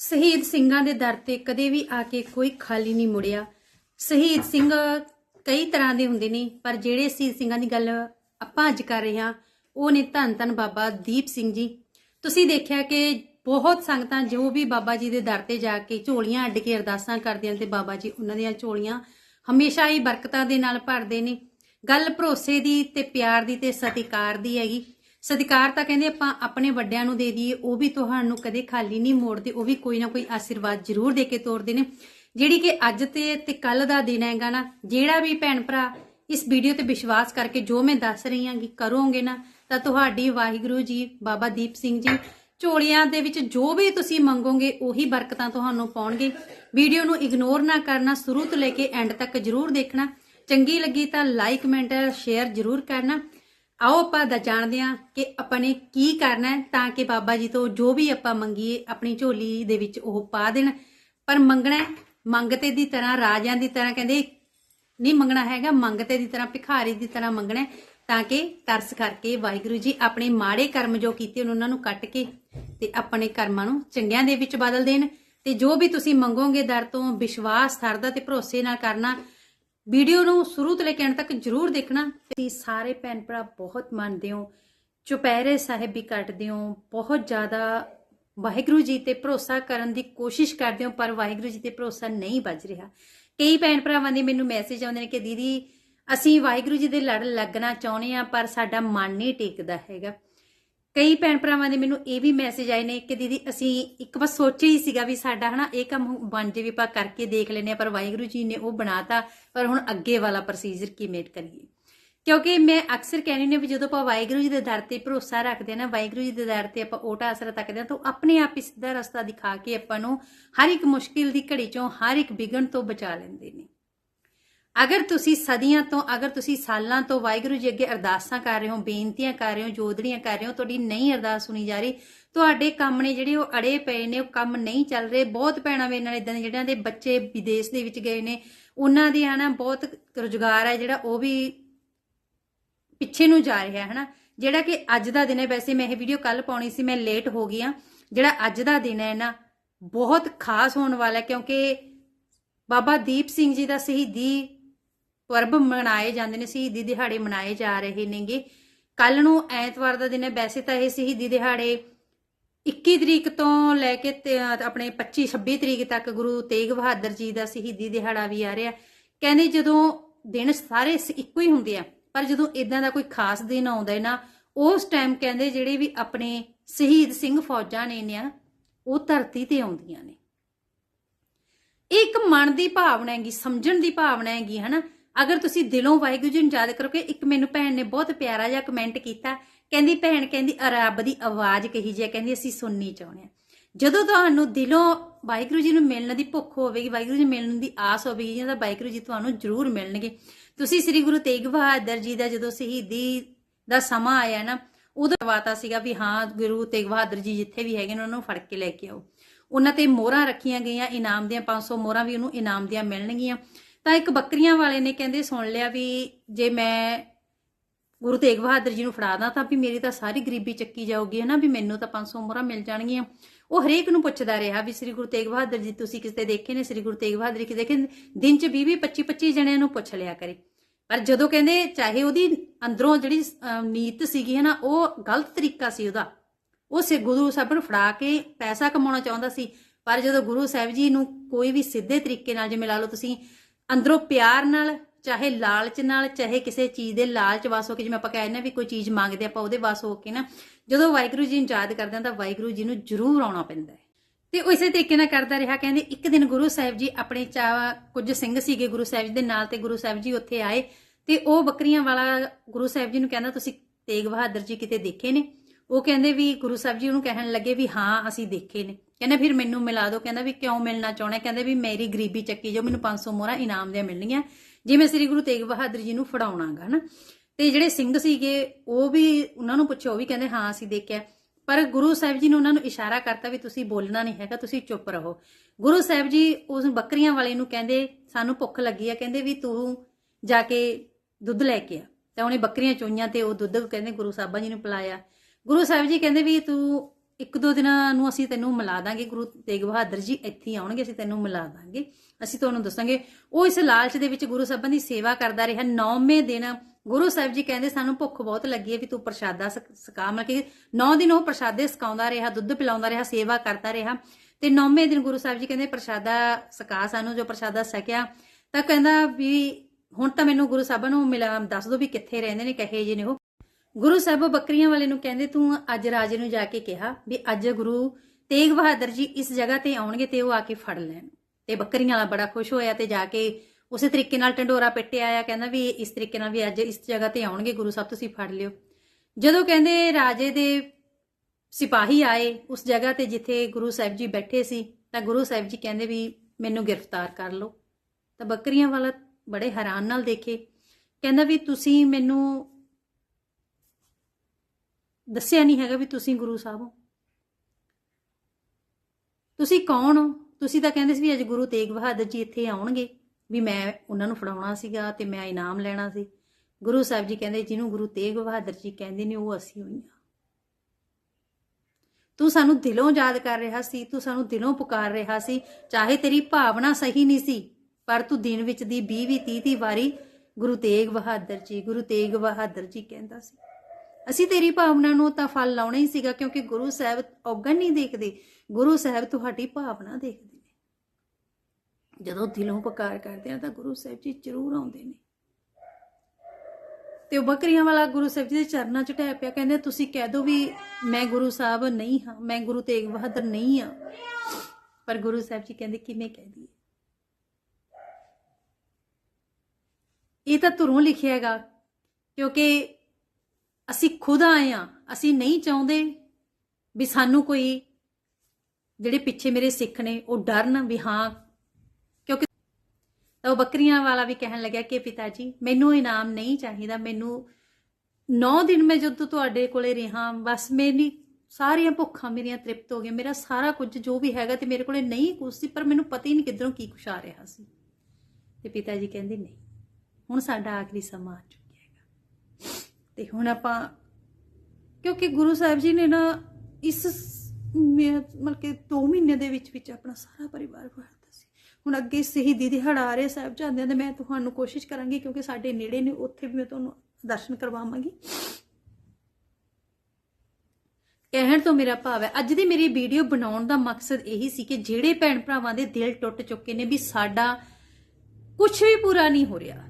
ਸ਼ਹੀਦ ਸਿੰਘਾਂ ਦੇ ਦਰ ਤੇ ਕਦੇ ਵੀ ਆ ਕੇ ਕੋਈ ਖਾਲੀ ਨਹੀਂ ਮੁੜਿਆ। ਸ਼ਹੀਦ ਸਿੰਘ ਕਈ ਤਰ੍ਹਾਂ ਦੇ ਹੁੰਦੇ ਨੇ, ਪਰ ਜਿਹੜੇ ਸ਼ਹੀਦ ਸਿੰਘਾਂ ਦੀ ਗੱਲ ਆਪਾਂ ਅੱਜ ਕਰ ਰਹੇ ਹਾਂ, ਉਹ ਨੇ ਧੰਨ ਧੰਨ ਬਾਬਾ ਦੀਪ ਸਿੰਘ ਜੀ। ਤੁਸੀਂ ਦੇਖਿਆ ਕਿ ਬਹੁਤ ਸੰਗਤਾਂ ਜੋ ਵੀ ਬਾਬਾ ਜੀ ਦੇ ਦਰ ਤੇ ਜਾ ਕੇ ਝੋਲੀਆਂ ਅੱਡ ਕੇ ਅਰਦਾਸਾਂ ਕਰਦੀਆਂ ਤੇ ਬਾਬਾ ਜੀ ਉਹਨਾਂ ਦੀਆਂ ਝੋਲੀਆਂ ਹਮੇਸ਼ਾ ਹੀ ਬਰਕਤਾਂ ਦੇ ਨਾਲ ਭਰਦੇ ਨੇ। ਗੱਲ ਭਰੋਸੇ ਦੀ ਤੇ ਪਿਆਰ ਦੀ ਤੇ ਸਤਿਕਾਰ ਦੀ ਹੈਗੀ। ਸਤਿਕਾਰ ਤਾਂ ਕਹਿੰਦੇ ਆਪਾਂ ਆਪਣੇ ਵੱਡਿਆਂ ਨੂੰ ਦੇ ਦਈਏ, ਉਹ ਵੀ ਤੁਹਾਨੂੰ ਕਦੇ ਖਾਲੀ ਨਹੀਂ ਮੋੜਦੇ, ਉਹ ਵੀ ਕੋਈ ਨਾ ਕੋਈ ਆਸ਼ੀਰਵਾਦ ਜ਼ਰੂਰ ਦੇ ਕੇ ਤੋਰਦੇ ਨੇ। ਜਿਹੜੀ ਕਿ ਅੱਜ ਤੇ ਤੇ ਕੱਲ ਦਾ ਦਿਨ ਹੈਗਾ ਨਾ, ਜਿਹੜਾ ਵੀ ਭੈਣ ਭਰਾ ਇਸ ਵੀਡੀਓ ਤੇ ਵਿਸ਼ਵਾਸ ਕਰਕੇ ਜੋ ਮੈਂ ਦੱਸ ਰਹੀ ਹਾਂ ਕਿ ਕਰੋਗੇ ਨਾ, ਤਾਂ ਤੁਹਾਡੀ ਵਾਹਿਗੁਰੂ ਜੀ, ਬਾਬਾ ਦੀਪ ਸਿੰਘ ਜੀ, ਝੋਲੀਆਂ ਦੇ ਵਿੱਚ ਜੋ ਵੀ ਤੁਸੀਂ ਮੰਗੋਗੇ, ਉਹੀ ਬਰਕਤਾਂ ਤੁਹਾਨੂੰ ਪਾਉਣਗੇ। ਵੀਡੀਓ ਨੂੰ ਇਗਨੋਰ ਨਾ ਕਰਨਾ, ਸ਼ੁਰੂ ਤੋਂ ਲੈ ਕੇ ਐਂਡ ਤੱਕ ਜਰੂਰ ਦੇਖਣਾ। ਚੰਗੀ ਲੱਗੀ ਤਾਂ ਲਾਈਕ ਕਮੈਂਟ ਸ਼ੇਅਰ ਜਰੂਰ ਕਰਨਾ। ਆਓ ਆਪਾਂ ਦਾ, ਜਾਣਦੇ ਹਾਂ ਕਿ ਆਪਾਂ ਨੇ ਕੀ ਕਰਨਾ ਹੈ ਤਾਂ ਕਿ ਬਾਬਾ ਜੀ ਤੋਂ ਜੋ ਵੀ ਆਪਾਂ ਮੰਗੀਏ, ਆਪਣੀ ਝੋਲੀ ਦੇ ਵਿੱਚ ਉਹ ਪਾ ਦੇਣ। ਪਰ ਮੰਗਣਾ ਮੰਗਤੇ ਦੀ ਤਰ੍ਹਾਂ, ਰਾਜਿਆਂ ਦੀ ਤਰ੍ਹਾਂ ਕਹਿੰਦੇ, ਨਹੀਂ ਮੰਗਣਾ ਹੈਗਾ ਮੰਗਤੇ ਦੀ ਤਰ੍ਹਾਂ, ਭਿਖਾਰੀ ਦੀ ਤਰ੍ਹਾਂ ਮੰਗਣਾ ਤਾਂ ਕਿ ਤਰਸ ਕਰਕੇ ਵਾਹਿਗੁਰੂ ਜੀ ਆਪਣੇ ਮਾੜੇ ਕਰਮ ਜੋ ਕੀਤੇ ਉਹਨਾਂ ਨੂੰ ਕੱਟ ਕੇ ਤੇ ਆਪਣੇ ਕਰਮਾਂ ਨੂੰ ਚੰਗਿਆਂ ਦੇ ਵਿੱਚ ਬਦਲ ਦੇਣ। ਤੇ ਜੋ ਵੀ ਤੁਸੀਂ ਮੰਗੋਗੇ ਦਰ ਤੋਂ, ਵਿਸ਼ਵਾਸ ਸਰਦਾ ਤੇ ਭਰੋਸੇ ਨਾਲ ਕਰਨਾ ਵੀਡੀਓ ਨੂੰ ਸ਼ੁਰੂ ਤੋਂ ਲੈ ਕੇ ਅੰਤ ਤੱਕ ਜਰੂਰ ਦੇਖਣਾ। ਤੁਸੀਂ ਸਾਰੇ ਭੈਣ ਭਰਾ ਬਹੁਤ ਮੰਨਦੇ ਹੋ। ਚੁਪਹਿਰੇ ਸਾਹਿਬ ਵੀ ਕੱਟਦੇ ਹੋ। ਬਹੁਤ ਜ਼ਿਆਦਾ ਵਾਹਿਗੁਰੂ ਜੀ ਤੇ ਭਰੋਸਾ ਕਰਨ ਦੀ ਕੋਸ਼ਿਸ਼ ਕਰਦੇ ਹੋ, ਪਰ ਵਾਹਿਗੁਰੂ ਜੀ ਤੇ ਭਰੋਸਾ ਨਹੀਂ ਵੱਜ ਰਿਹਾ। ਕਈ ਭੈਣ ਭਰਾਵਾਂ ਦੇ ਮੈਨੂੰ ਮੈਸੇਜ ਆਉਂਦੇ ਨੇ ਕਿ ਦੀਦੀ, ਅਸੀਂ ਵਾਹਿਗੁਰੂ ਜੀ ਦੇ ਲੜ ਲੱਗਣਾ ਚਾਹੁੰਦੇ ਆ ਪਰ ਸਾਡਾ ਮਨ ਨਹੀਂ ਟਿਕਦਾ ਹੈਗਾ। ਕਈ ਭੈਣ ਭਰਾਵਾਂ ਦੇ ਮੈਨੂੰ ਇਹ ਵੀ ਮੈਸੇਜ ਆਏ ਨੇ ਕਿ ਦੀਦੀ ਅਸੀਂ ਇੱਕ ਵਾਰ ਸੋਚਿਆ ਹੀ ਸੀਗਾ ਵੀ ਸਾਡਾ ਹਨਾ ਇਹ ਕੰਮ ਬਣ ਜੇ ਵੀ ਆਪਾਂ ਕਰਕੇ ਦੇਖ ਲੈਨੇ ਆ ਪਰ ਵਾਹਿਗੁਰੂ ਜੀ ਨੇ ਉਹ ਬਣਾਤਾ, ਪਰ ਹੁਣ ਅੱਗੇ ਵਾਲਾ ਪ੍ਰੋਸੀਜਰ ਕਿਵੇਂ ਕਰੀਏ? ਕਿਉਂਕਿ ਮੈਂ ਅਕਸਰ ਕਹਿੰਦੀ ਨੇ ਵੀ ਜਦੋਂ ਆਪਾਂ ਵਾਹਿਗੁਰੂ ਜੀ ਦੇ ਦਰ ਤੇ ਭਰੋਸਾ ਰੱਖਦੇ ਆ ਨਾ, ਵਾਹਿਗੁਰੂ ਜੀ ਦੇ ਦਰ ਤੇ ਆਪਾਂ ਓਟਾ ਆਸਰਾ ਤੱਕਦੇ ਆ ਤਾਂ ਉਹ ਆਪਣੇ ਆਪ ਹੀ ਸਿੱਧਾ ਰਸਤਾ ਦਿਖਾ ਕੇ ਆਪਾਂ ਨੂੰ ਹਰ ਇੱਕ ਮੁਸ਼ਕਿਲ ਦੀ ਘੜੀ ਚੋਂ ਹਰ ਇੱਕ ਵਿਗਣ ਤੋਂ ਬਚਾ ਲੈਂਦੇ ਨੇ। ਅਗਰ ਤੁਸੀਂ ਸਦੀਆਂ ਤੋਂ, ਅਗਰ ਤੁਸੀਂ ਸਾਲਾਂ ਤੋਂ ਵਾਹਿਗੁਰੂ ਜੀ ਅੱਗੇ ਅਰਦਾਸਾਂ ਕਰ ਰਹੇ ਹੋ, ਬੇਨਤੀਆਂ ਕਰ ਰਹੇ ਹੋ, ਜੋਦੜੀਆਂ ਕਰ ਰਹੇ ਹੋ, ਤੁਹਾਡੀ ਨਹੀਂ ਅਰਦਾਸ ਸੁਣੀ ਜਾ ਰਹੀ, ਤੁਹਾਡੇ ਕੰਮ ਨੇ ਜਿਹੜੇ ਉਹ ਅੜੇ ਪਏ ਨੇ, ਉਹ ਕੰਮ ਨਹੀਂ ਚੱਲ ਰਹੇ, ਬਹੁਤ ਭੈਣਾਂ ਮੇਰੇ ਨਾਲ ਇਦਾਂ ਦੇ ਜਿਹੜਿਆਂ ਦੇ ਬੱਚੇ ਵਿਦੇਸ਼ ਦੇ ਵਿੱਚ ਗਏ ਨੇ, ਉਹਨਾਂ ਦੀ ਹਨਾ ਬਹੁਤ ਰੁਜ਼ਗਾਰ ਹੈ ਜਿਹੜਾ ਉਹ ਵੀ ਪਿੱਛੇ ਨੂੰ ਜਾ ਰਿਹਾ ਹੈ ਹਨਾ? ਜਿਹੜਾ ਕਿ ਅੱਜ ਦਾ ਦਿਨ ਹੈ, ਵੈਸੇ ਮੈਂ ਇਹ ਵੀਡੀਓ ਕੱਲ ਪਾਉਣੀ ਸੀ, ਮੈਂ ਲੇਟ ਹੋ ਗਈ ਆ ਜਿਹੜਾ ਅੱਜ ਦਾ ਦਿਨ ਹੈ ਨਾ, ਬਹੁਤ ਖਾਸ ਹੋਣ ਵਾਲਾ ਕਿਉਂਕਿ ਬਾਬਾ ਦੀਪ ਸਿੰਘ ਜੀ ਦਾ ਸ਼ਹੀਦੀ ਪਰਬ ਮਨਾਏ ਜਾਂਦੇ ਨੇ, ਸ਼ਹੀਦੀ ਦਿਹਾੜੇ ਮਨਾਏ ਜਾ ਰਹੇ ਨੇਗੇ। ਕੱਲ ਨੂੰ ਐਤਵਾਰ ਦਾ ਦਿਨ ਹੈ, ਵੈਸੇ ਤਾਂ ਇਹ ਸ਼ਹੀਦੀ ਦਿਹਾੜੇ 21 ਤਰੀਕ ਤੋਂ ਲੈ ਕੇ ਆਪਣੇ 25 26 ਤਰੀਕ ਤੱਕ ਗੁਰੂ ਤੇਗ ਬਹਾਦਰ ਜੀ ਦਾ ਸ਼ਹੀਦੀ ਦਿਹਾੜਾ ਵੀ ਆ ਰਿਹਾ। ਕਹਿੰਦੇ ਜਦੋਂ ਦਿਨ ਸਾਰੇ ਇੱਕੋ ਹੀ ਹੁੰਦੇ ਆ, ਪਰ ਜਦੋਂ ਇਦਾਂ ਦਾ ਕੋਈ ਖਾਸ ਦਿਨ ਆਉਂਦਾ ਹੈ ਨਾ, ਉਸ ਟਾਈਮ ਕਹਿੰਦੇ ਜਿਹੜੇ ਵੀ ਆਪਣੇ ਸ਼ਹੀਦ ਸਿੰਘ ਫੌਜਾਂ ਨੇ ਨਾ ਉਹ ਧਰਤੀ ਤੇ ਆਉਂਦੀਆਂ ਨੇ। ਇਹ ਇੱਕ ਮਨ ਦੀ ਭਾਵਨਾ ਹੈਗੀ, ਸਮਝਣ ਦੀ ਭਾਵਨਾ ਹੈਗੀ, ਹਨਾ? ਅਗਰ ਤੁਸੀਂ ਦਿਲੋਂ ਵਾਹਿਗੁਰੂ ਜੀ ਨੂੰ ਯਾਦ ਕਰੋਗੇ, ਇੱਕ ਮੈਨੂੰ ਭੈਣ ਨੇ ਬਹੁਤ ਪਿਆਰਾ ਜਿਹਾ ਕਮੈਂਟ ਕੀਤਾ। ਕਹਿੰਦੀ, ਭੈਣ, ਕਹਿੰਦੀ ਰੱਬ ਦੀ ਆਵਾਜ਼ ਕਹੀ ਜੇ ਕਹਿੰਦੀ, ਅਸੀਂ ਸੁਣਨੀ ਚਾਹੁੰਦੇ ਆ ਜਦੋਂ ਤੁਹਾਨੂੰ ਦਿਲੋਂ ਵਾਹਿਗੁਰੂ ਜੀ ਨੂੰ ਮਿਲਣ ਦੀ ਭੁੱਖ ਹੋਵੇਗੀ, ਵਾਹਿਗੁਰੂ ਜੀ ਮਿਲਣ ਦੀ ਆਸ ਹੋਵੇਗੀ, ਜਾਂ ਤਾਂ ਵਾਹਿਗੁਰੂ ਜੀ ਤੁਹਾਨੂੰ ਜ਼ਰੂਰ ਮਿਲਣਗੇ। ਤੁਸੀਂ ਸ੍ਰੀ ਗੁਰੂ ਤੇਗ ਬਹਾਦਰ ਜੀ ਦਾ ਜਦੋਂ ਸ਼ਹੀਦੀ ਦਾ ਸਮਾਂ ਆਇਆ ਨਾ, ਉਦੋਂ ਵਾਤਾ ਸੀਗਾ ਵੀ ਹਾਂ, ਗੁਰੂ ਤੇਗ ਬਹਾਦਰ ਜੀ ਜਿੱਥੇ ਵੀ ਹੈਗੇ ਨੇ, ਉਹਨਾਂ ਨੂੰ ਫੜ ਕੇ ਲੈ ਕੇ ਆਓ। ਉਹਨਾਂ ਤੇ ਮੋਹਰਾਂ ਰੱਖੀਆਂ ਗਈਆਂ, ਇਨਾਮ ਦੀਆਂ 500 ਮੋਹਰਾਂ ਵੀ ਉਹਨੂੰ ਇਨਾਮ ਦੀਆਂ ਮਿਲਣਗੀਆਂ। ਤਾਂ ਇੱਕ ਬੱਕਰੀਆਂ ਵਾਲੇ ਨੇ ਕਹਿੰਦੇ ਸੁਣ ਲਿਆ ਵੀ ਜੇ ਮੈਂ ਗੁਰੂ ਤੇਗ ਬਹਾਦਰ ਜੀ ਨੂੰ ਫੜਾ ਦਾਂ ਤਾਂ ਵੀ ਮੇਰੀ ਤਾਂ ਸਾਰੀ ਗਰੀਬੀ ਚੱਕੀ ਜਾਊਗੀ ਹਨਾ? ਵੀ ਮੈਨੂੰ ਤਾਂ 500 ਮੋਹਰਾਂ ਮਿਲ ਜਾਣਗੀਆਂ। ਉਹ ਹਰੇਕ ਨੂੰ ਪੁੱਛਦਾ ਰਿਹਾ ਵੀ ਸ੍ਰੀ ਗੁਰੂ ਤੇਗ ਬਹਾਦਰ ਜੀ ਤੁਸੀਂ ਕਿਤੇ ਦੇਖੇ ਨੇ? ਸ੍ਰੀ ਗੁਰੂ ਤੇਗ ਬਹਾਦਰ ਜੀ ਕਿਤੇ ਦਿਨ ਚ 20 20 25 25 ਜਣਿਆਂ ਨੂੰ ਪੁੱਛ ਲਿਆ ਕਰੇ। ਪਰ ਜਦੋਂ ਕਹਿੰਦੇ ਚਾਹੇ ਉਹਦੀ ਅੰਦਰੋਂ ਜਿਹੜੀ ਅਹ, ਨੀਤ ਸੀਗੀ ਹੈ ਨਾ ਉਹ ਗਲਤ ਤਰੀਕਾ ਸੀ ਉਹਦਾ। ਉਹ ਸੇ ਗੁਰੂ ਸਾਹਿਬ ਨੂੰ ਫੜਾ ਕੇ ਪੈਸਾ ਕਮਾਉਣਾ ਚਾਹੁੰਦਾ ਸੀ। ਪਰ ਜਦੋਂ ਗੁਰੂ ਸਾਹਿਬ ਜੀ ਨੂੰ ਕੋਈ ਵੀ ਸਿੱਧੇ ਤਰੀਕੇ ਨਾਲ ਜਿਵੇਂ ਲਾ ਲਓ ਤੁਸੀਂ ਅੰਦਰੋਂ ਪਿਆਰ ਨਾਲ, ਚਾਹੇ ਲਾਲਚ ਨਾਲ, ਚਾਹੇ ਕਿਸੇ ਚੀਜ਼ ਦੇ ਲਾਲਚ ਵਾਸ ਹੋ ਕੇ, ਜਿਵੇਂ ਆਪਾਂ ਕਹਿੰਦੇ ਵੀ ਕੋਈ ਚੀਜ਼ ਮੰਗਦੇ ਆਪਾਂ ਉਹਦੇ ਵਾਸ ਹੋ ਕੇ ਨਾ, ਜਦੋਂ ਵਾਹਿਗੁਰੂ ਜੀ ਨੂੰ ਯਾਦ ਕਰਦੇ ਹਾਂ ਤਾਂ ਵਾਹਿਗੁਰੂ ਜੀ ਨੂੰ ਜ਼ਰੂਰ ਆਉਣਾ ਪੈਂਦਾ ਹੈ। ਤੇ ਉਹ ਇਸੇ ਤਰੀਕੇ ਨਾਲ ਕਰਦਾ ਰਿਹਾ, ਕਹਿੰਦੇ ਇੱਕ ਦਿਨ ਗੁਰੂ ਸਾਹਿਬ ਜੀ ਆਪਣੇ ਚਾ ਕੁਝ ਸਿੰਘ ਸੀਗੇ ਗੁਰੂ ਸਾਹਿਬ ਜੀ ਦੇ ਨਾਲ ਤੇ ਗੁਰੂ ਸਾਹਿਬ ਜੀ ਉੱਥੇ ਆਏ ਤੇ ਉਹ ਬੱਕਰੀਆਂ ਵਾਲਾ ਗੁਰੂ ਸਾਹਿਬ ਜੀ ਨੂੰ ਕਹਿੰਦਾ, ਤੁਸੀਂ ਤੇਗ ਬਹਾਦਰ ਜੀ ਕਿਤੇ ਦੇਖੇ ਨੇ? ਉਹ ਕਹਿੰਦੇ ਵੀ ਗੁਰੂ ਸਾਹਿਬ ਜੀ ਉਹਨੂੰ ਕਹਿਣ ਲੱਗੇ ਵੀ ਹਾਂ, ਅਸੀਂ ਦੇਖੇ ਨੇ। ਕਹਿੰਦਾ ਫਿਰ ਮੈਨੂੰ ਮਿਲਾ ਦਿਓ। ਕਹਿੰਦਾ ਵੀ ਕਿਉਂ ਮਿਲਣਾ ਚਾਹੁੰਦਾ? ਕਹਿੰਦੇ ਵੀ ਮੇਰੀ ਗਰੀਬੀ ਚੱਕੀ ਜੋ ਮੈਨੂੰ 500 ਮੋਹਰਾਂ ਇਨਾਮ ਦੀਆਂ ਮਿਲਣਗੀਆਂ। ਜਿਵੇਂ ਸ੍ਰੀ ਗੁਰੂ ਤੇਗ ਬਹਾਦਰ ਜੀ ਨੂੰ ਫੜਾਉਣਾਗਾ, ਹਨਾ? ਤੇ ਜਿਹੜੇ ਸਿੰਘ ਸੀਗੇ, ਉਹ ਵੀ ਉਹਨਾਂ ਨੂੰ ਪੁੱਛਿਆ ਉਹ ਵੀ ਕਹਿੰਦੇ, ਹਾਂ, ਅਸੀਂ ਦੇਖਿਆ। ਪਰ ਗੁਰੂ ਸਾਹਿਬ ਜੀ ਨੇ ਉਹਨਾਂ ਨੂੰ ਇਸ਼ਾਰਾ ਕਰਤਾ ਵੀ ਤੁਸੀਂ ਬੋਲਣਾ ਨਹੀਂ ਹੈਗਾ, ਤੁਸੀਂ ਚੁੱਪ ਰਹੋ। ਗੁਰੂ ਸਾਹਿਬ ਜੀ ਉਸ ਬੱਕਰੀਆਂ ਵਾਲੇ ਨੂੰ ਕਹਿੰਦੇ, ਸਾਨੂੰ ਭੁੱਖ ਲੱਗੀ ਆ। ਕਹਿੰਦੇ ਵੀ ਤੂੰ ਜਾ ਕੇ ਦੁੱਧ ਲੈ ਕੇ ਆ। ਤਾਂ ਉਹਨੇ ਬੱਕਰੀਆਂ ਚੋਈਆਂ ਤੇ ਉਹ ਦੁੱਧ ਕਹਿੰਦੇ ਗੁਰੂ ਸਾਹਿਬਾਂ ਜੀ ਨੂੰ ਪਿਲਾਇਆ। ਗੁਰੂ ਸਾਹਿਬ ਜੀ ਕਹਿੰਦੇ ਵੀ ਤੂੰ ਇੱਕ ਦੋ ਦਿਨਾਂ ਨੂੰ ਅਸੀਂ ਤੈਨੂੰ ਮਿਲਾ ਦਾਂਗੇ, ਗੁਰੂ ਤੇਗ ਬਹਾਦਰ ਜੀ ਇੱਥੇ ਆਉਣਗੇ, ਅਸੀਂ ਤੈਨੂੰ ਮਿਲਾ ਦਾਂਗੇ। ਅਸੀਂ ਤੁਹਾਨੂੰ ਦੱਸਾਂਗੇ, ਉਹ ਇਸ ਲਾਲਚ ਦੇ ਵਿੱਚ ਗੁਰੂ ਸਾਹਿਬਾਂ ਦੀ ਸੇਵਾ ਕਰਦਾ ਰਿਹਾ। ਨੌਵੇਂ ਦਿਨ ਗੁਰੂ ਸਾਹਿਬ ਜੀ ਕਹਿੰਦੇ, ਸਾਨੂੰ ਭੁੱਖ ਬਹੁਤ ਲੱਗੀ ਹੈ ਵੀ ਤੂੰ ਪ੍ਰਸ਼ਾਦਾ ਸਕਾ ਮਤਲਬ ਕਿ 9 ਦਿਨ ਉਹ ਪ੍ਰਸ਼ਾਦੇ ਸਕਾਉਂਦਾ ਰਿਹਾ, ਦੁੱਧ ਪਿਲਾਉਂਦਾ ਰਿਹਾ, ਸੇਵਾ ਕਰਦਾ ਰਿਹਾ। ਤੇ ਨੌਵੇਂ ਦਿਨ ਗੁਰੂ ਸਾਹਿਬ ਜੀ ਕਹਿੰਦੇ, ਪ੍ਰਸ਼ਾਦਾ ਸਕਾ ਸਾਨੂੰ, ਜੋ ਪ੍ਰਸ਼ਾਦਾ ਸਕਿਆ। ਤਾਂ ਕਹਿੰਦਾ ਵੀ, ਹੁਣ ਤਾਂ ਮੈਨੂੰ ਗੁਰੂ ਸਾਹਿਬਾਂ ਨੂੰ ਮਿਲਾ, ਦੱਸ ਦਿਓ ਵੀ ਕਿੱਥੇ ਰਹਿੰਦੇ ਨੇ, ਕਹੇ ਜੇ ਨੇ ਉਹ। ਗੁਰੂ ਸਾਹਿਬ ਬੱਕਰੀਆਂ ਵਾਲੇ ਨੂੰ ਕਹਿੰਦੇ, ਤੂੰ ਅੱਜ ਰਾਜੇ ਨੂੰ ਜਾ ਕੇ ਕਿਹਾ ਵੀ ਅੱਜ ਗੁਰੂ ਤੇਗ ਬਹਾਦਰ ਜੀ ਇਸ ਜਗ੍ਹਾ ਤੇ ਆਉਣਗੇ ਤੇ ਉਹ ਆ ਕੇ ਫੜ ਲੈਣ। ਤੇ ਬੱਕਰੀਆਂ ਵਾਲਾ ਬੜਾ ਖੁਸ਼ ਹੋਇਆ ਤੇ ਜਾ ਕੇ ਉਸੇ ਤਰੀਕੇ ਨਾਲ ਢੰਡੋਰਾ ਪਿੱਟਿਆ ਆ, ਕਹਿੰਦਾ ਵੀ ਇਸ ਤਰੀਕੇ ਨਾਲ ਵੀ ਅੱਜ ਇਸ ਜਗ੍ਹਾ ਤੇ ਆਉਣਗੇ, ਗੁਰੂ ਸਾਹਿਬ ਤੁਸੀਂ ਫੜ ਲਿਓ। ਜਦੋਂ ਕਹਿੰਦੇ ਰਾਜੇ ਦੇ ਸਿਪਾਹੀ ਆਏ ਉਸ ਜਗ੍ਹਾ ਤੇ ਜਿੱਥੇ ਗੁਰੂ ਸਾਹਿਬ ਜੀ ਬੈਠੇ ਸੀ, ਤਾਂ ਗੁਰੂ ਸਾਹਿਬ ਜੀ ਕਹਿੰਦੇ ਵੀ ਮੈਨੂੰ ਗ੍ਰਿਫਤਾਰ ਕਰ ਲਓ। ਤਾਂ ਬੱਕਰੀਆਂ ਵਾਲਾ ਬੜੇ ਹੈਰਾਨ ਨਾਲ ਦੇਖੇ। ਕਹਿੰਦਾ ਵੀ ਤੁਸੀਂ ਮੈਨੂੰ ਦੱਸਿਆ ਨਹੀਂ ਹੈਗਾ ਵੀ ਤੁਸੀਂ ਗੁਰੂ ਸਾਹਿਬ ਹੋ। ਤੁਸੀਂ ਕੌਣ ਹੋ? ਤੁਸੀਂ ਤਾਂ ਕਹਿੰਦੇ ਸੀ ਵੀ ਅੱਜ ਗੁਰੂ ਤੇਗ ਬਹਾਦਰ ਜੀ ਇੱਥੇ ਆਉਣਗੇ, ਵੀ ਮੈਂ ਉਹਨਾਂ ਨੂੰ ਫੜਾਉਣਾ ਸੀਗਾ ਤੇ ਮੈਂ ਇਨਾਮ ਲੈਣਾ ਸੀ। ਗੁਰੂ ਸਾਹਿਬ ਜੀ ਕਹਿੰਦੇ, ਜਿਹਨੂੰ ਗੁਰੂ ਤੇਗ ਬਹਾਦਰ ਜੀ ਕਹਿੰਦੇ ਨੇ, ਉਹ ਅਸੀਂ ਹੋਈਆਂ। ਤੂੰ ਸਾਨੂੰ ਦਿਲੋਂ ਯਾਦ ਕਰ ਰਿਹਾ ਸੀ, ਤੂੰ ਸਾਨੂੰ ਦਿਲੋਂ ਪੁਕਾਰ ਰਿਹਾ ਸੀ। ਚਾਹੇ ਤੇਰੀ ਭਾਵਨਾ ਸਹੀ ਨਹੀਂ ਸੀ, ਪਰ ਤੂੰ ਦਿਨ ਵਿੱਚ ਦੀ 20 20 30 30 ਵਾਰੀ ਗੁਰੂ ਤੇਗ ਬਹਾਦਰ ਜੀ, ਗੁਰੂ ਤੇਗ ਬਹਾਦਰ ਜੀ ਕਹਿੰਦਾ ਸੀ। ਅਸੀਂ ਤੇਰੀ ਭਾਵਨਾ ਨੂੰ ਤਾਂ ਫਲ ਲਾਉਣਾ ਹੀ ਸੀਗਾ, ਕਿਉਂਕਿ ਗੁਰੂ ਸਾਹਿਬ ਔਗਣ ਨਹੀਂ ਦੇਖਦੇ। ਗੁਰੂ ਸਾਹਿਬ ਤੁਹਾਡੀ ਭਾਵਨਾ ਦੇਖਦੇ ਨੇ। ਜਦੋਂ ਦਿਲੋਂ ਪੁਕਾਰ ਕਰਦੇ ਆ ਤਾਂ ਗੁਰੂ ਸਾਹਿਬ ਜੀ ਜ਼ਰੂਰ ਆਉਂਦੇ ਨੇ। ਤੇ ਉਹ ਬੱਕਰੀਆਂ ਵਾਲਾ ਗੁਰੂ ਸਾਹਿਬ ਜੀ ਦੇ ਚਰਨਾਂ 'ਚ ਟਹਿ ਪਿਆ, ਕਹਿੰਦੇ, ਤੁਸੀਂ ਕਹਿ ਦਿਓ ਵੀ ਮੈਂ ਗੁਰੂ ਸਾਹਿਬ ਨਹੀਂ ਹਾਂ, ਮੈਂ ਗੁਰੂ ਤੇਗ ਬਹਾਦਰ ਨਹੀਂ ਹਾਂ। ਪਰ ਗੁਰੂ ਸਾਹਿਬ ਜੀ ਕਹਿੰਦੇ, ਕਿਵੇਂ ਕਹਿ ਦਈਏ? ਇਹ ਤਾਂ ਧੁਰੋਂ ਲਿਖਿਆ ਹੈਗਾ, ਕਿਉਂਕਿ ਅਸੀਂ ਖੁਦ ਆਏ ਆ ਅਸੀਂ ਨਹੀਂ ਚਾਹੁੰਦੇ ਵੀ ਸਾਨੂੰ ਕੋਈ ਜਿਹੜੇ ਪਿੱਛੇ ਮੇਰੇ ਸਿੱਖ ਨੇ, ਉਹ ਡਰਨ ਵੀ ਹਾਂ, ਕਿਉਂਕਿ ਤਾਂ ਉਹ ਬੱਕਰੀਆਂ ਵਾਲਾ ਵੀ ਕਹਿਣ ਲੱਗਿਆ ਕਿ ਪਿਤਾ ਜੀ ਮੈਨੂੰ ਇਨਾਮ ਨਹੀਂ ਚਾਹੀਦਾ, ਮੈਨੂੰ 9 ਦਿਨ ਮੈਂ ਜਦੋਂ ਤੁਹਾਡੇ ਕੋਲੇ ਰਿਹਾ, ਬਸ ਮੇਰੀ ਸਾਰੀਆਂ ਭੁੱਖਾਂ ਮੇਰੀਆਂ ਤ੍ਰਿਪਤ ਹੋ ਗਈਆਂ, ਮੇਰਾ ਸਾਰਾ ਕੁਝ ਜੋ ਵੀ ਹੈਗਾ ਤੇ ਮੇਰੇ ਕੋਲੇ ਨਹੀਂ ਕੁਝ ਸੀ, ਪਰ ਮੈਨੂੰ ਪਤਾ ਹੀ ਨਹੀਂ ਕਿੱਧਰੋਂ ਕੀ ਕੁਛ ਆ ਰਿਹਾ ਸੀ। ਤੇ ਪਿਤਾ ਜੀ ਕਹਿੰਦੇ, ਨਹੀਂ, ਹੁਣ ਸਾਡਾ ਆਖਰੀ ਸਮਾਂ ਆ ਤੇ ਹੁਣ ਆਪਾਂ, ਕਿਉਂਕਿ ਗੁਰੂ ਸਾਹਿਬ ਜੀ ਨੇ ਨਾ ਇਸ ਮਤਲਬ ਕਿ 2 ਮਹੀਨੇ ਦੇ ਵਿੱਚ ਵਿੱਚ ਆਪਣਾ ਸਾਰਾ ਪਰਿਵਾਰ ਵਾਰਤਾ ਸੀ। ਹੁਣ ਅੱਗੇ ਸ਼ਹੀਦੀ ਦਿਹਾੜਾ ਆ ਰਿਹਾ ਸਾਹਿਬ ਜਾਂਦੇ ਤੇ ਮੈਂ ਤੁਹਾਨੂੰ ਕੋਸ਼ਿਸ਼ ਕਰਾਂਗੀ, ਕਿਉਂਕਿ ਸਾਡੇ ਨੇੜੇ ਨੇ, ਉੱਥੇ ਵੀ ਮੈਂ ਤੁਹਾਨੂੰ ਦਰਸ਼ਨ ਕਰਵਾਵਾਂਗੀ। ਕਹਿਣ ਤੋਂ ਮੇਰਾ ਭਾਵ ਹੈ, ਅੱਜ ਦੀ ਮੇਰੀ ਵੀਡੀਓ ਬਣਾਉਣ ਦਾ ਮਕਸਦ ਇਹੀ ਸੀ ਕਿ ਜਿਹੜੇ ਭੈਣ ਭਰਾਵਾਂ ਦੇ ਦਿਲ ਟੁੱਟ ਚੁੱਕੇ ਨੇ ਵੀ ਸਾਡਾ ਕੁਝ ਵੀ ਪੂਰਾ ਨਹੀਂ ਹੋ ਰਿਹਾ।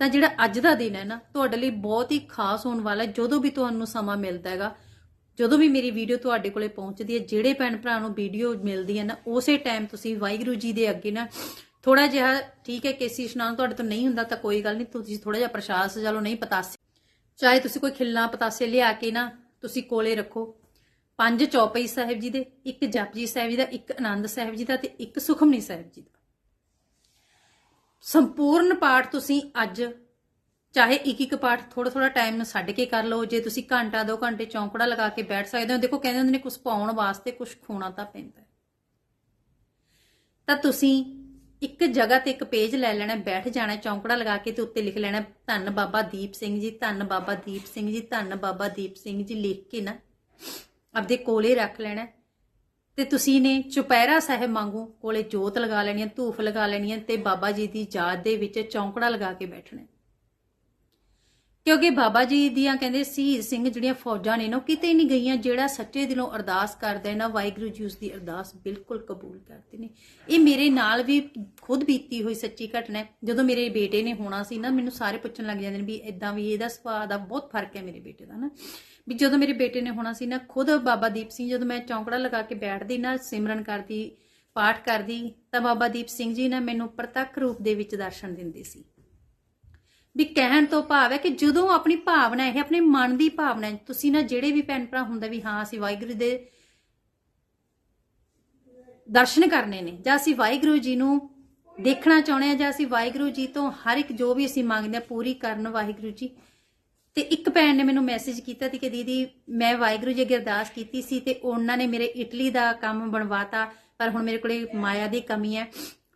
ਤਾਂ ਜਿਹੜਾ ਅੱਜ ਦਾ ਦਿਨ ਹੈ ਨਾ, ਤੁਹਾਡੇ ਲਈ ਬਹੁਤ ਹੀ ਖਾਸ ਹੋਣ ਵਾਲਾ ਜਦੋਂ ਵੀ ਤੁਹਾਨੂੰ ਸਮਾਂ ਮਿਲਦਾ ਹੈਗਾ। ਜਦੋਂ ਵੀ ਮੇਰੀ ਵੀਡੀਓ ਤੁਹਾਡੇ ਕੋਲੇ ਪਹੁੰਚਦੀ ਹੈ, ਜਿਹੜੇ ਭੈਣ ਭਰਾ ਨੂੰ ਵੀਡੀਓ ਮਿਲਦੀ ਹੈ ਨਾ, ਉਸੇ ਟਾਈਮ ਤੁਸੀਂ ਵਾਹਿਗੁਰੂ ਜੀ ਦੇ ਅੱਗੇ ਨਾ ਥੋੜਾ ਜਿਹਾ ਠੀਕ ਹੈ, ਕੇਸੀ ਇਸ਼ਨਾਨ ਤੁਹਾਡੇ ਤੋਂ ਨਹੀਂ ਹੁੰਦਾ ਤਾਂ ਕੋਈ ਗੱਲ ਨਹੀਂ, ਤੁਸੀਂ ਥੋੜਾ ਜਿਹਾ ਪ੍ਰਸ਼ਾਦ ਸਜਾ ਲਓ, ਨਹੀਂ ਪਤਾਸੇ। ਚਾਹੇ ਤੁਸੀਂ ਕੋਈ ਖਿੱਲਾਂ ਪਤਾਸੇ ਲਿਆ ਕੇ ਨਾ, ਤੁਸੀਂ ਕੋਲੇ ਰੱਖੋ। ਪੰਜ ਚੌਪਈ ਸਾਹਿਬ ਜੀ ਦੇ, ਇੱਕ ਜਪਜੀ ਸਾਹਿਬ ਜੀ ਦਾ, ਇੱਕ ਆਨੰਦ ਸਾਹਿਬ ਜੀ ਦਾ ਤੇ ਇੱਕ ਸੁਖਮਨੀ ਸਾਹਿਬ ਜੀ ਦਾ। ਸੰਪੂਰਨ ਪਾਠ ਤੁਸੀਂ ਅੱਜ, ਚਾਹੇ ਇੱਕ ਇੱਕ ਪਾਠ ਥੋੜਾ ਥੋੜਾ ਟਾਈਮ ਛੱਡ ਕੇ ਕਰ ਲਓ, ਜੇ ਤੁਸੀਂ ਘੰਟਾ, ਦੋ ਘੰਟੇ ਚੌਂਕੜਾ ਲਗਾ ਕੇ ਬੈਠ ਸਕਦੇ ਹੋ, ਦੇਖੋ ਕਹਿੰਦੇ ਹੁੰਦੇ ਨੇ ਕੁਝ ਪਾਉਣ ਵਾਸਤੇ ਕੁਝ ਖੋਣਾ ਤਾਂ ਪੈਂਦਾ ਤਾਂ ਤੁਸੀਂ ਇੱਕ ਜਗ੍ਹਾ ਤੇ ਇੱਕ ਪੇਜ ਲੈ ਲੈਣਾ, ਬੈਠ ਜਾਣਾ, ਚੌਂਕੜਾ ਲਗਾ ਕੇ ਤੇ ਉੱਤੇ ਲਿਖ ਲੈਣਾ, ਧੰਨ ਬਾਬਾ ਦੀਪ ਸਿੰਘ ਜੀ, ਧੰਨ ਬਾਬਾ ਦੀਪ ਸਿੰਘ ਜੀ, ਧੰਨ ਬਾਬਾ ਦੀਪ ਸਿੰਘ ਜੀ, ਲਿਖ ਕੇ ਨਾ ਆਪਦੇ ਕੋਲੇ ਰੱਖ ਲੈਣਾ। ਤੇ ਤੁਸੀਂ ਨੇ ਚੁਪਹਿਰਾ ਸਾਹਿਬ ਮੰਗੋ ਕੋਲੇ ਜੋਤ ਲਗਾ ਲੈਣੀ ਹੈ, ਧੂਫ ਲਗਾ ਲੈਣੀ ਹੈ ਤੇ ਬਾਬਾ ਜੀ ਦੀ ਯਾਦ ਦੇ ਵਿੱਚ ਚੌਂਕੜਾ ਲਗਾ ਕੇ ਬੈਠਣਾ ਕਿਉਂਕਿ ਬਾਬਾ ਜੀ ਦੀਆਂ ਕਹਿੰਦੇ ਸ਼ਹੀਦ ਸਿੰਘ ਜਿਹੜੀਆਂ ਫੌਜਾਂ ਨੇ ਨਾ, ਉਹ ਕਿਤੇ ਨਹੀਂ ਗਈਆਂ, ਜਿਹੜਾ ਸੱਚੇ ਦਿਲੋਂ ਅਰਦਾਸ ਕਰਦਾ ਹੈ ਨਾ, ਵਾਹਿਗੁਰੂ ਜੀ ਉਸ ਦੀ ਅਰਦਾਸ ਬਿਲਕੁਲ ਕਬੂਲ ਕਰਦੇ ਨੇ। ਇਹ ਮੇਰੇ ਨਾਲ ਵੀ ਖੁਦ ਬੀਤੀ ਹੋਈ ਸੱਚੀ ਘਟਨਾ ਹੈ। ਜਦੋਂ ਮੇਰੇ ਬੇਟੇ ਨੇ ਹੋਣਾ ਸੀ ਨਾ, ਮੈਨੂੰ ਸਾਰੇ ਪੁੱਛਣ ਲੱਗ ਜਾਂਦੇ ਨੇ ਵੀ ਇਦਾਂ ਵੀ ਇਹਦਾ ਸੁਭਾਅ ਦਾ ਬਹੁਤ ਫ਼ਰਕ ਹੈ ਮੇਰੇ ਬੇਟੇ ਦਾ ਨਾ। ਵੀ ਜਦੋਂ ਮੇਰੇ ਬੇਟੇ ਨੇ ਹੋਣਾ ਸੀ ਨਾ, ਖੁਦ ਬਾਬਾ ਦੀਪ ਸਿੰਘ ਜਦੋਂ ਮੈਂ ਚੌਂਕੜਾ ਲਗਾ ਕੇ ਬੈਠਦੀ ਨਾ ਸਿਮਰਨ ਕਰਦੀ, ਪਾਠ ਕਰਦੀ, ਤਾਂ ਬਾਬਾ ਦੀਪ ਸਿੰਘ ਜੀ ਨੇ ਮੈਨੂੰ ਪ੍ਰਤੱਖ ਰੂਪ ਦੇ ਵਿੱਚ ਦਰਸ਼ਨ ਦਿੰਦੇ ਸੀ। ਵੀ ਕਹਿਣ ਤੋਂ ਭਾਵ ਹੈ ਕਿ ਜਦੋਂ ਆਪਣੀ ਭਾਵਨਾ, ਇਹ ਆਪਣੇ ਮਨ ਦੀ ਭਾਵਨਾ, ਤੁਸੀਂ ਨਾ ਜਿਹੜੇ ਵੀ ਭੈਣ ਭਰਾ ਹੁੰਦਾ ਵੀ ਹਾਂ, ਅਸੀਂ ਵਾਹਿਗੁਰੂ ਦੇ ਦਰਸ਼ਨ ਕਰਨੇ ਨੇ, ਜਾਂ ਅਸੀਂ ਵਾਹਿਗੁਰੂ ਜੀ ਨੂੰ ਦੇਖਣਾ ਚਾਹੁੰਦੇ ਆ ਜਾਂ ਅਸੀਂ ਵਾਹਿਗੁਰੂ ਜੀ ਤੋਂ ਹਰ ਇੱਕ ਜੋ ਵੀ ਅਸੀਂ ਮੰਗਦੇ ਆ ਪੂਰੀ ਕਰਨ ਵਾਹਿਗੁਰੂ ਜੀ ਤੇ ਇੱਕ ਭੈਣ ਨੇ ਮੈਨੂੰ ਮੈਸੇਜ ਕੀਤਾ ਸੀ ਕਿ ਦੀਦੀ ਮੈਂ ਵਾਹਿਗੁਰੂ ਜੀ ਅੱਗੇ ਅਰਦਾਸ ਕੀਤੀ ਸੀ ਤੇ ਉਹਨਾਂ ਨੇ ਮੇਰੇ ਇਟਲੀ ਦਾ ਕੰਮ ਬਣਵਾਤਾ, ਪਰ ਹੁਣ ਮੇਰੇ ਕੋਲੇ ਮਾਇਆ ਦੀ ਕਮੀ ਹੈ।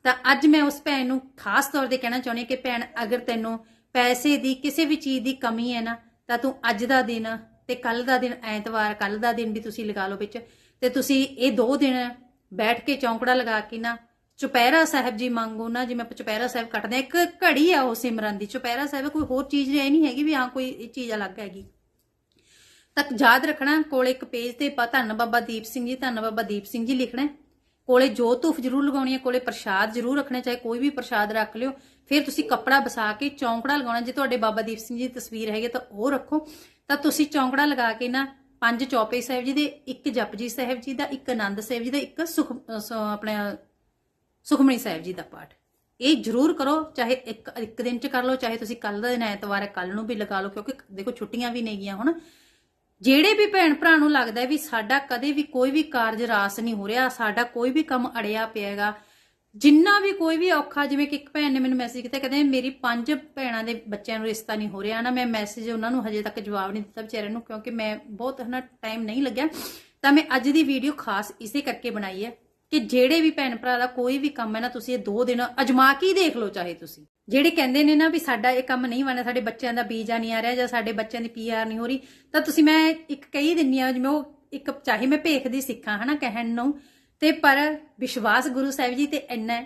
ਤਾਂ ਅੱਜ ਮੈਂ ਉਸ ਭੈਣ ਨੂੰ ਖਾਸ ਤੌਰ ਤੇ ਕਹਿਣਾ ਚਾਹੁੰਦੀ ਕਿ ਭੈਣ, ਅਗਰ ਤੈਨੂੰ ਪੈਸੇ ਦੀ ਕਿਸੇ ਵੀ ਚੀਜ਼ ਦੀ ਕਮੀ ਹੈ ਨਾ, ਤਾਂ ਤੂੰ ਅੱਜ ਦਾ ਦਿਨ ਤੇ ਕੱਲ ਦਾ ਦਿਨ, ਐਤਵਾਰ ਕੱਲ ਦਾ ਦਿਨ ਵੀ ਤੁਸੀਂ ਲਗਾ ਲਓ ਵਿੱਚ। ਤੇ ਤੁਸੀਂ ਇਹ ਦੋ ਦਿਨ ਬੈਠ ਕੇ ਚੌਂਕੜਾ ਲਗਾ ਕੇ ਨਾ ਚੁਪਹਿਰਾ ਸਾਹਿਬ ਜੀ ਮੰਗੋ ਨਾ ਜਿਵੇਂ ਆਪਾਂ ਚੁਪਹਿਰਾ ਸਾਹਿਬ ਕੱਟਦੇ ਹਾਂ, ਇੱਕ ਘੜੀ ਆ ਉਹ ਸਿਮਰਨ ਦੀ। ਚੁਪਹਿਰਾ ਸਾਹਿਬ ਕੋਈ ਹੋਰ ਚੀਜ਼ ਇਹ ਨਹੀਂ ਹੈਗੀ ਵੀ ਹਾਂ ਕੋਈ ਚੀਜ਼ ਅਲੱਗ ਹੈਗੀ। ਤਾਂ ਯਾਦ ਰੱਖਣਾ ਕੋਲੇ ਇੱਕ ਪੇਜ ਤੇ ਪਾ ਧੰਨ ਬਾਬਾ ਦੀਪ ਸਿੰਘ ਜੀ ਧੰਨ ਬਾਬਾ ਦੀਪ ਸਿੰਘ ਜੀ ਲਿਖਣਾ ਕੋਲੇ ਜੋ ਧੂਫ ਜ਼ਰੂਰ ਲਗਾਉਣੀ ਹੈ ਕੋਲੇ ਪ੍ਰਸ਼ਾਦ ਜ਼ਰੂਰ ਰੱਖਣਾ ਚਾਹੇ ਕੋਈ ਵੀ ਪ੍ਰਸ਼ਾਦ ਰੱਖ ਲਿਓ। ਫਿਰ ਤੁਸੀਂ ਕੱਪੜਾ ਵਸਾ ਕੇ ਚੌਂਕੜਾ ਲਗਾਉਣਾ ਜੇ ਤੁਹਾਡੇ ਬਾਬਾ ਦੀਪ ਸਿੰਘ ਜੀ ਦੀ ਤਸਵੀਰ ਹੈਗੀ ਤਾਂ ਉਹ ਰੱਖੋ। ਤਾਂ ਤੁਸੀਂ ਚੌਂਕੜਾ ਲਗਾ ਕੇ ਨਾ ਪੰਜ ਚੌਪੇ ਸਾਹਿਬ ਜੀ ਦੇ ਇੱਕ ਜਪਜੀ ਸਾਹਿਬ ਜੀ ਦਾ ਇੱਕ ਆਨੰਦ ਸਾਹਿਬ ਜੀ ਦਾ ਇੱਕ ਸੁਖ ਸ- ਆਪਣਾ ਸੁਖਮਨੀ ਸਾਹਿਬ ਜੀ ਦਾ ਪਾਠ। ਇਹ ਜ਼ਰੂਰ ਕਰੋ, ਚਾਹੇ ਇੱਕ ਇੱਕ ਦਿਨ ਚ ਕਰ ਲਓ, ਚਾਹੇ ਤੁਸੀਂ ਕੱਲ ਦਾ ਦਿਨ, ਐਤਵਾਰ ਹੈ ਕੱਲ ਨੂੰ ਵੀ ਲਗਾ ਲਓ, ਕਿਉਂਕਿ ਦੇਖੋ ਛੁੱਟੀਆਂ ਵੀ ਨੇਗੀਆਂ ਹੁਣ। ਜਿਹੜੇ ਵੀ ਭੈਣ ਭਰਾ ਨੂੰ ਲੱਗਦਾ ਵੀ ਸਾਡਾ ਕਦੇ ਵੀ ਕੋਈ ਵੀ ਕਾਰਜ ਰਾਸ ਨਹੀਂ ਹੋ ਰਿਹਾ, ਸਾਡਾ ਕੋਈ ਵੀ ਕੰਮ ਅੜਿਆ ਪਿਆਗਾ ਜਿੰਨਾ ਵੀ ਕੋਈ ਵੀ ਔਖਾ, ਜਿਵੇਂ ਕਿ ਇੱਕ ਭੈਣ ਨੇ ਮੈਨੂੰ ਮੈਸੇਜ ਕੀਤਾ, ਕਹਿੰਦੇ ਮੇਰੀ ਪੰਜ ਭੈਣਾਂ ਦੇ ਬੱਚਿਆਂ ਨੂੰ ਰਿਸ਼ਤਾ ਨਹੀਂ ਹੋ ਰਿਹਾ ਨਾ, ਮੈਂ ਮੈਸੇਜ ਉਹਨਾਂ ਨੂੰ ਹਜੇ ਤੱਕ ਜਵਾਬ ਨਹੀਂ ਦਿੱਤਾ ਵਿਚਾਰਿਆਂ ਨੂੰ, ਕਿਉਂਕਿ ਮੈਂ ਬਹੁਤ ਹਨਾ ਟਾਈਮ ਨਹੀਂ ਲੱਗਿਆ। ਤਾਂ ਮੈਂ ਅੱਜ ਦੀ ਵੀਡੀਓ ਖਾਸ ਇਸੇ ਕਰਕੇ ਬਣਾਈ ਹੈ ਕਿ ਜਿਹੜੇ ਵੀ ਭੈਣ ਭਰਾ ਦਾ ਕੋਈ ਵੀ ਕੰਮ ਹੈ ਨਾ, ਤੁਸੀਂ ਇਹ ਦੋ ਦਿਨ ਅਜਮਾ ਕੇ ਹੀ ਦੇਖ ਲਓ ਚਾਹੇ ਤੁਸੀਂ। ਜਿਹੜੇ ਕਹਿੰਦੇ ਨੇ ਨਾ ਵੀ ਸਾਡਾ ਇਹ ਕੰਮ ਨਹੀਂ ਬਣਿਆ, ਸਾਡੇ ਬੱਚਿਆਂ ਦਾ ਵੀਜ਼ਾ ਨਹੀਂ ਆ ਰਿਹਾ ਜਾਂ ਸਾਡੇ ਬੱਚਿਆਂ ਦੀ ਪੀਆਰ ਨਹੀਂ ਹੋ ਰਹੀ, ਤਾਂ ਤੁਸੀਂ ਮੈਂ ਇੱਕ ਕਹੀ ਦਿੰਨੀ ਆ, ਜਿਵੇਂ ਉਹ ਇੱਕ ਚਾਹੇ ਮੈਂ ਭੇਖ ਦੀ ਸਿੱਖਾਂ, ਹਨਾ, ਕਹਿਣ ਨੂੰ, ਤੇ ਪਰ ਵਿਸ਼ਵਾਸ ਗੁਰੂ ਸਾਹਿਬ ਜੀ ਤੇ ਇੰਨਾ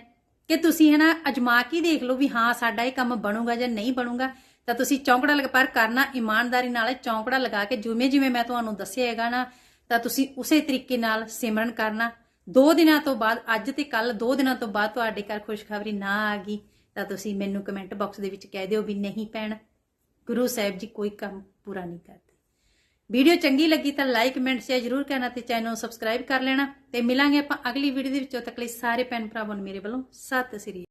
ਕਿ ਤੁਸੀਂ ਹਨਾ ਅਜਮਾ ਕੇ ਦੇਖ ਲਓ ਵੀ ਹਾਂ, ਸਾਡਾ ਇਹ ਕੰਮ ਬਣੂਗਾ ਜਾਂ ਨਹੀਂ ਬਣੂਗਾ, ਤਾਂ ਤੁਸੀਂ ਚੌਂਕੜਾ ਲਗਾ, ਪਰ ਕਰਨਾ ਇਮਾਨਦਾਰੀ ਨਾਲ ਚੌਂਕੜਾ ਲਗਾ ਕੇ ਜਿਵੇਂ ਜਿਵੇਂ ਮੈਂ ਤੁਹਾਨੂੰ ਦੱਸਿਆ ਹੈਗਾ ਨਾ, ਤਾਂ ਤੁਸੀਂ ਉਸੇ ਤਰੀਕੇ ਨਾਲ ਸਿਮਰਨ ਕਰਨਾ ਦੋ ਦਿਨਾਂ ਤੋਂ ਬਾਅਦ, ਅੱਜ ਤੇ ਕੱਲ ਦੋ ਦਿਨਾਂ ਤੋਂ ਬਾਅਦ ਤੁਹਾਡੇ ਘਰ ਖੁਸ਼ਖਬਰੀ ਨਾ ਆ ਗਈ, ਤਾਂ ਤੁਸੀਂ ਮੈਨੂੰ ਕਮੈਂਟ ਬਾਕਸ ਦੇ ਵਿੱਚ ਕਹਿ ਦਿਓ ਵੀ ਨਹੀਂ ਭੈਣ, ਗੁਰੂ ਸਾਹਿਬ ਜੀ ਕੋਈ ਕੰਮ ਪੂਰਾ ਨਹੀਂ ਕਰਦੇ। ਵੀਡੀਓ ਚੰਗੀ ਲੱਗੀ ਤਾਂ ਲਾਈਕ ਕਮੈਂਟ ਸ਼ੇਅਰ ਜ਼ਰੂਰ ਕਰਨਾ ਤੇ ਚੈਨਲ ਨੂੰ ਸਬਸਕ੍ਰਾਈਬ ਕਰ ਲੈਣਾ ਤੇ ਮਿਲਾਂਗੇ ਆਪਾਂ ਅਗਲੀ ਵੀਡੀਓ ਦੇ ਵਿੱਚ। ਤੱਕ ਲਈ ਸਾਰੇ ਭੈਣ ਭਰਾਵਾਂ ਨੂੰ ਮੇਰੇ ਵੱਲੋਂ ਸਤਿ ਸ੍ਰੀ ਅਕਾਲ।